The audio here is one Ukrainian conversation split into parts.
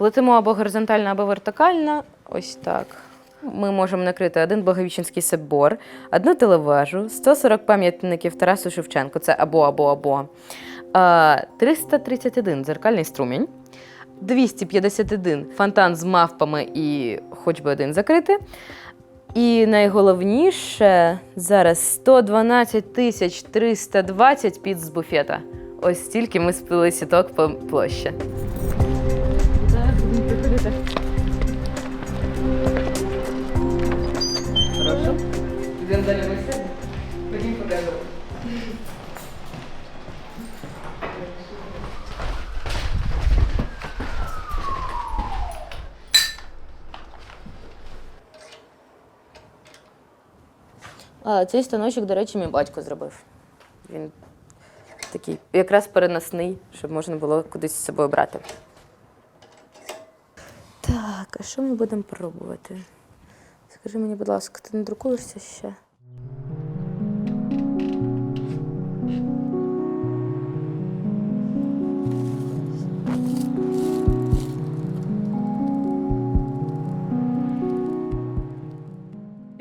Плетимо або горизонтально, або вертикально. Ось так. Ми можемо накрити один Благовіщенський собор, одну телевежу, 140 пам'ятників Тарасу Шевченку, це або, або, або. Е, 331 дзеркальний струмінь, 251 фонтан з мавпами і хоч би один закрити. І найголовніше зараз 112 тисяч 320 піц з буфета. Ось стільки ми спили сіток по площі. А, цей станочок, до речі, мій батько зробив. Він такий якраз переносний, щоб можна було кудись з собою брати. Так, а що ми будемо пробувати? Скажи мені, будь ласка, ти не друкуєшся ще?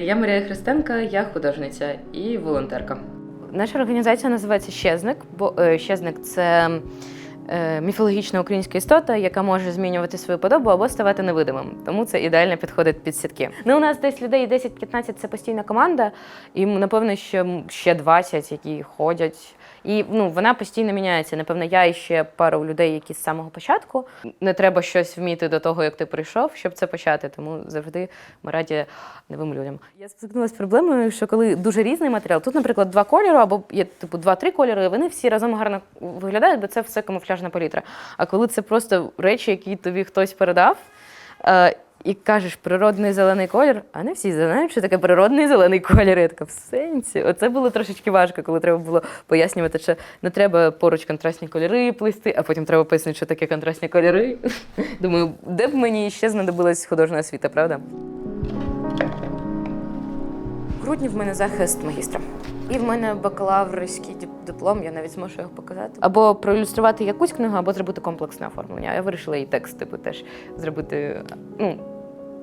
Я Марія Христенка, я художниця і волонтерка. Наша організація називається Щезник, бо е, Щезник це е, міфологічна українська істота, яка може змінювати свою подобу або ставати невидимим. Тому це ідеально підходить під сітки. Ну, у нас десь людей 10-15 це постійна команда, і напевно ще, ще 20, які ходять. І ну, вона постійно міняється. Напевно, я і ще пару людей, які з самого початку. Не треба щось вміти до того, як ти прийшов, щоб це почати. Тому завжди ми раді новим людям. Я стикнулася з проблемою, що коли дуже різний матеріал, тут, наприклад, два кольори, або є типу два-три кольори, вони всі разом гарно виглядають, бо це все камуфляжна палітра. А коли це просто речі, які тобі хтось передав. І кажеш природний зелений колір, а не всі знають, що таке природний зелений колір. Я така в сенсі. Оце було трошечки важко, коли треба було пояснювати, що не треба поруч контрастні кольори плести, а потім треба пояснити, що таке контрастні кольори. Думаю, де б мені ще знадобилась художня освіта, правда? В грудні в мене захист магістра. І в мене бакалаврський диплом, я навіть зможу його показати. Або проілюструвати якусь книгу, або зробити комплексне оформлення. Я вирішила і текст, типу, теж зробити. Ну,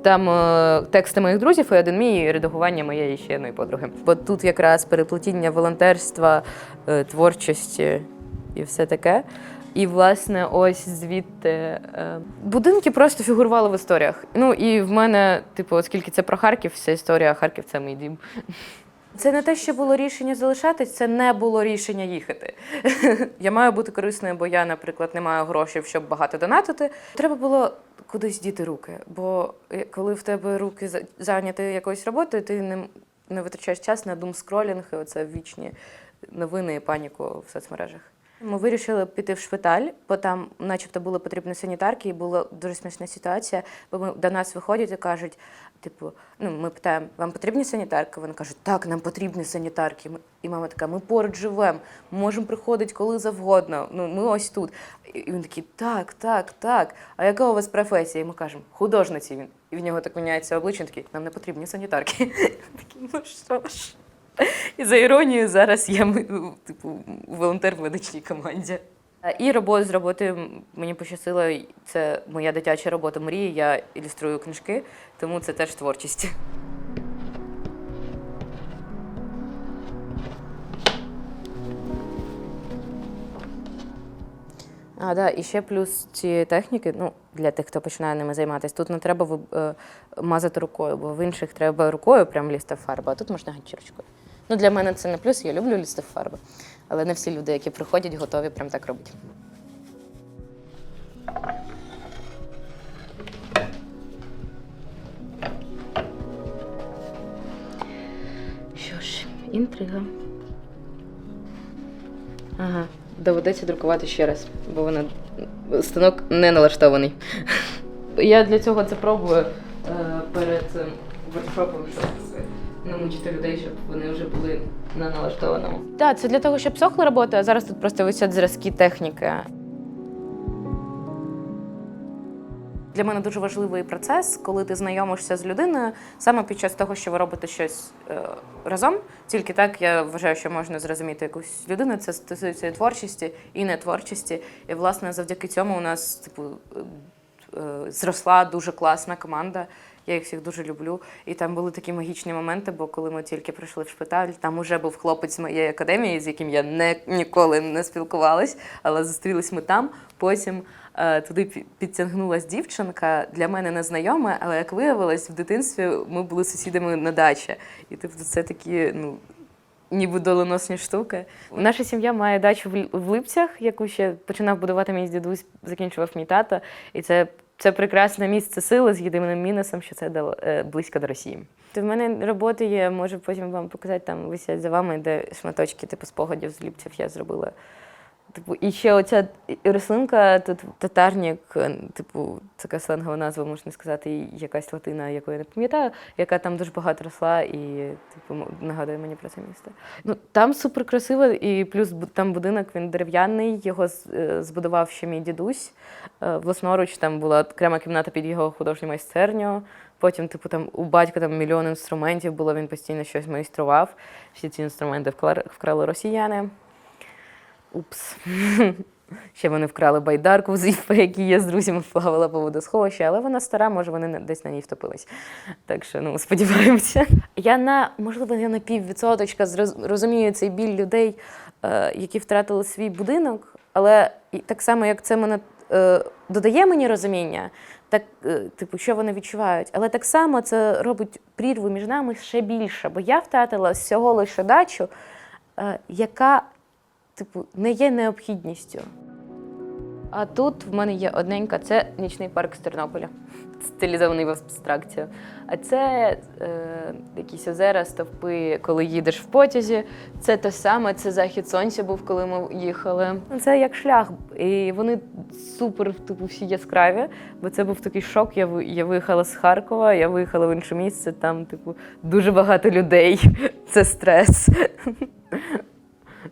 там е, тексти моїх друзів, і один мій редагування моєї ще одної подруги. Бо тут якраз переплетіння волонтерства, е, творчості і все таке. І, власне, ось звідти е, будинки просто фігурували в історіях. Ну і в мене, типу, оскільки це про Харків, вся історія Харків це мій дім. Це не те, що було рішення залишатись, це не було рішення їхати. я маю бути корисною, бо я, наприклад, не маю грошей, щоб багато донатити. Треба було кудись діти руки. Бо е, коли в тебе руки за- зайняті якоюсь роботою, ти не, не витрачаєш час на думскролінг і оце вічні новини і паніку в соцмережах. Ми вирішили піти в шпиталь, бо там, начебто, були потрібні санітарки, і була дуже смішна ситуація. Бо ми до нас виходять і кажуть: типу, ну ми питаємо, вам потрібні санітарки? Вони кажуть, так, нам потрібні санітарки. І мама така, ми поруч живемо, можемо приходити коли завгодно. Ну ми ось тут. І він такий, так, так, так. А яка у вас професія? І ми кажемо, художниці. Він і в нього так міняється обличчя. Він такий, нам не потрібні санітарки. Такий, ну що ж. І за іронією, зараз я типу волонтер в медичній команді. Е, І роботу з роботи мені пощастило. Це моя дитяча робота мрії. Я ілюструю книжки, тому це теж творчість. А, да, і ще плюс ці техніки, ну, для тих, хто починає ними займатися, тут не треба е, мазати рукою, бо в інших треба рукою прям лізти в фарбу, а тут можна ганчірочкою. Ну, для мене це не плюс, я люблю лізти в фарбу. Але не всі люди, які приходять, готові прям так робити. Що ж, інтрига. Ага, доведеться друкувати ще раз, бо вона станок не налаштований. Я для цього це пробую е, перед цим воркшопом, щоб намучити людей, щоб вони вже були на налаштованому. Так, це для того, щоб сохла робота, а зараз тут просто висять зразки техніки. Для мене дуже важливий процес, коли ти знайомишся з людиною саме під час того, що ви робите щось е, разом. Тільки так я вважаю, що можна зрозуміти якусь людину. Це стосується і творчості і не творчості. І власне завдяки цьому у нас типу. е, е, зросла дуже класна команда. Я їх всіх дуже люблю. І там були такі магічні моменти, бо коли ми тільки прийшли в шпиталь, там уже був хлопець моєї академії, з яким я не, ніколи не спілкувалась, але зустрілись ми там. Потім е, туди пі- підтягнулась дівчинка, для мене незнайома, але як виявилось, в дитинстві ми були сусідами на дачі. І типу, це такі, ну. Ніби доленосні штуки. Наша сім'я має дачу в Липцях, яку ще починав будувати мій дідусь, закінчував мій тато. І це, це прекрасне місце сили з єдиним мінусом, що це е, близько до Росії. В мене роботи є, можу потім вам показати, там висять за вами, де шматочки типу спогадів з ліпців я зробила. Типу, і ще оця рослинка, тут татарнік, е, типу, така сленгова назва, можна сказати, якась латина, яку я не пам'ятаю, яка там дуже багато росла і типу, нагадує мені про це місто. Ну, там супер красиво, і плюс там будинок він дерев'яний, його е, збудував ще мій дідусь. Е, Власноруч там була окрема кімната під його художню майстерню. Потім, типу, там у батька там мільйон інструментів було, він постійно щось майстрував. Всі ці інструменти вкрали росіяни. Упс. Ще вони вкрали байдарку з Іпа, які я з друзями плавала по водосховищі, але вона стара, може, вони десь на ній втопились. Так що, ну, сподіваємося. Я на, можливо, я на піввідсоточка розумію цей біль людей, е, які втратили свій будинок, але так само, як це мене е, додає мені розуміння, так, е, типу, що вони відчувають. Але так само це робить прірву між нами ще більше, бо я втратила всього лише дачу, яка типу, не є необхідністю. А тут в мене є одненька, це нічний парк з Тернополя, стилізований в абстракцію. А це е, якісь озера, стовпи, коли їдеш в потязі. Це те саме, це захід сонця був, коли ми їхали. Ну, Це як шлях. І вони супер, типу, всі яскраві, бо це був такий шок. Я, я виїхала з Харкова, я виїхала в інше місце, там, типу, дуже багато людей. Це стрес.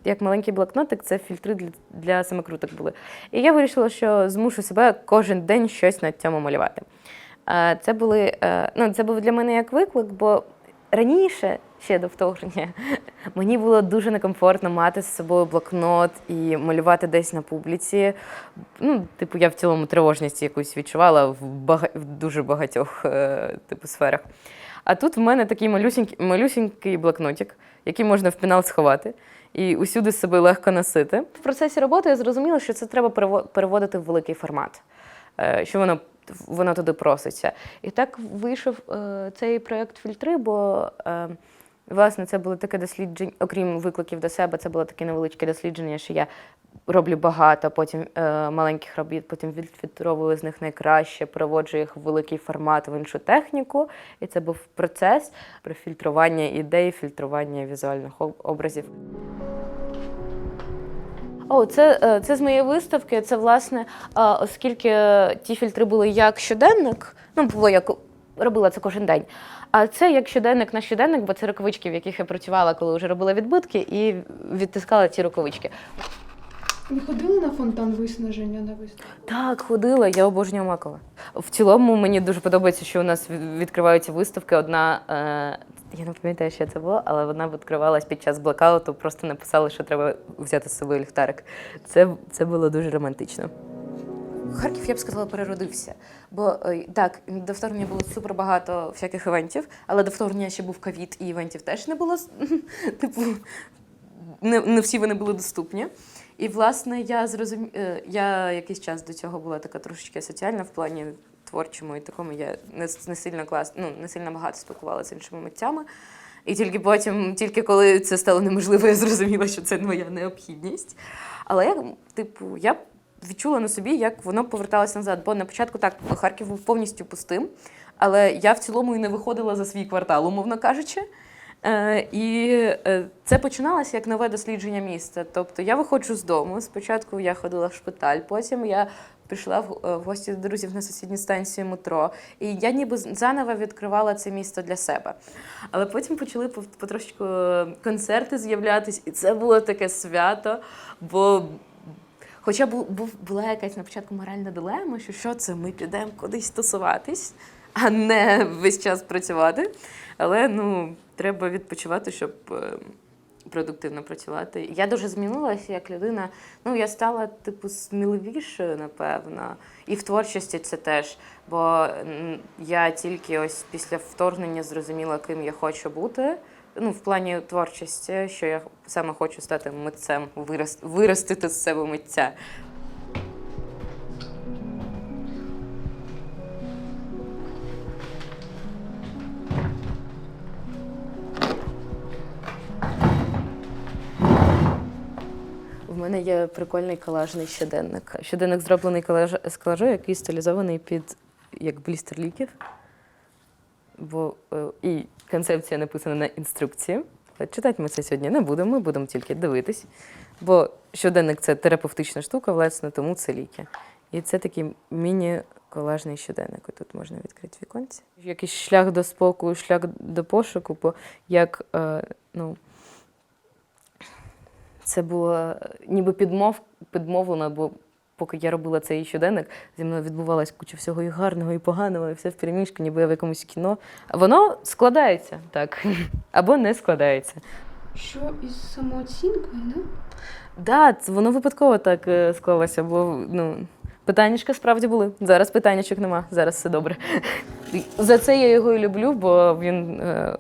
Як маленький блокнотик, це фільтри для, для самокруток були. І я вирішила, що змушу себе кожен день щось на цьому малювати. Е, Це були, е, ну, це був для мене як виклик, бо раніше, ще до вторгнення, мені було дуже некомфортно мати з собою блокнот і малювати десь на публіці. Ну, типу, я в цілому тривожність якусь відчувала в, бага... в дуже багатьох е, типу, сферах. А тут в мене такий малюсенький, малюсенький блокнотик, який можна в пенал сховати і усюди собою легко носити. В процесі роботи я зрозуміла, що це треба перево- переводити в великий формат, е, що воно, воно туди проситься. І так вийшов е, цей проєкт фільтри, бо е, власне це було таке дослідження, окрім викликів до себе, це було таке невеличке дослідження, що я роблю багато, потім е, маленьких робіт, потім відфільтровую з них найкраще, переводжу їх в великий формат в іншу техніку. І це був процес профільтрування ідей, фільтрування візуальних образів. О, це, е, це з моєї виставки. Це власне, е, оскільки ті фільтри були як щоденник, ну було як робила це кожен день. А це як щоденник на щоденник, бо це рукавички, в яких я працювала, коли вже робила відбитки, і відтискала ці рукавички. Ви ходили на фонтан виснаження на виставку? Так, ходила, я обожнюю Макова. В цілому мені дуже подобається, що у нас відкриваються виставки. Одна, е, я не пам'ятаю, що це було, але вона відкривалась під час блекауту, просто написали, що треба взяти з собою ліхтарик. Це, це було дуже романтично. Харків, я б сказала, переродився. Бо е, так, до вторгнення було супер багато всяких івентів, але до вторгнення ще був ковід, і івентів теж не було. Типу, не, не всі вони були доступні. І, власне, я зрозум... е, я якийсь час до цього була така трошечки соціальна в плані творчому і такому. Я не, не сильно клас, ну, не сильно багато спілкувалася з іншими митцями. І тільки потім, тільки коли це стало неможливо, я зрозуміла, що це моя необхідність. Але я, типу, я відчула на собі, як воно поверталося назад. Бо на початку так Харків був повністю пустим, але я в цілому і не виходила за свій квартал, умовно кажучи. Е, і е, це починалося як нове дослідження міста. Тобто я виходжу з дому. Спочатку я ходила в шпиталь, потім я пішла в, е, гості до друзів на сусідній станції метро. І я ніби заново відкривала це місто для себе. Але потім почали е, концерти з'являтись, і це було таке свято, бо. Хоча була якась на початку моральна дилема, що що це, ми підемо кудись тусуватись, а не весь час працювати. Але ну, треба відпочивати, щоб е, продуктивно працювати. Я дуже змінилася як людина. Ну, я стала, типу, сміливішою, напевно. І в творчості це теж. Бо я тільки ось після вторгнення зрозуміла, ким я хочу бути. Ну, в плані творчості, що я саме хочу стати митцем, вирос- виростити з себе митця. В мене є прикольний колажний щоденник. Щоденник зроблений колаж... з колажу, який стилізований під як блістер ліків. Бо е, і концепція написана на інструкції. Читати ми це сьогодні не будемо, ми будемо тільки дивитись. Бо щоденник це терапевтична штука, власне, тому це ліки. І це такий міні-колажний щоденник. Тут можна відкрити віконці. Якийсь шлях до спокою, шлях до пошуку, бо як е, ну, це було е, ніби підмов, підмовлено, бо поки я робила цей щоденник, зі мною відбувалась куча всього і гарного, і поганого, і все в переміжку, ніби я в якомусь кіно. Воно складається так, або не складається. Що із самооцінкою, да? Да, воно випадково так е, склалося, бо ну, питаннячка справді були. Зараз питаннячок нема, зараз все добре. За це я його і люблю, бо він е,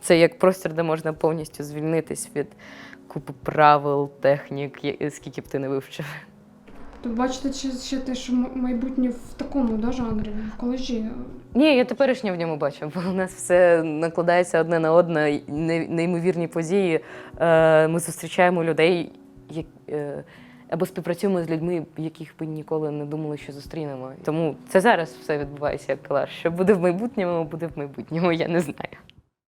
це як простір, де можна повністю звільнитись від купи правил, технік, скільки б ти не вивчив. То бачите, ще, ще те, що майбутнє в такому да, жанрі, в колежі. Ні, я теперішнє в ньому бачу, бо у нас все накладається одне на одне, неймовірні події. Е, Ми зустрічаємо людей, е, або співпрацюємо з людьми, яких би ніколи не думали, що зустрінемо. Тому це зараз все відбувається як колаж. Що буде в майбутньому, буде в майбутньому, я не знаю.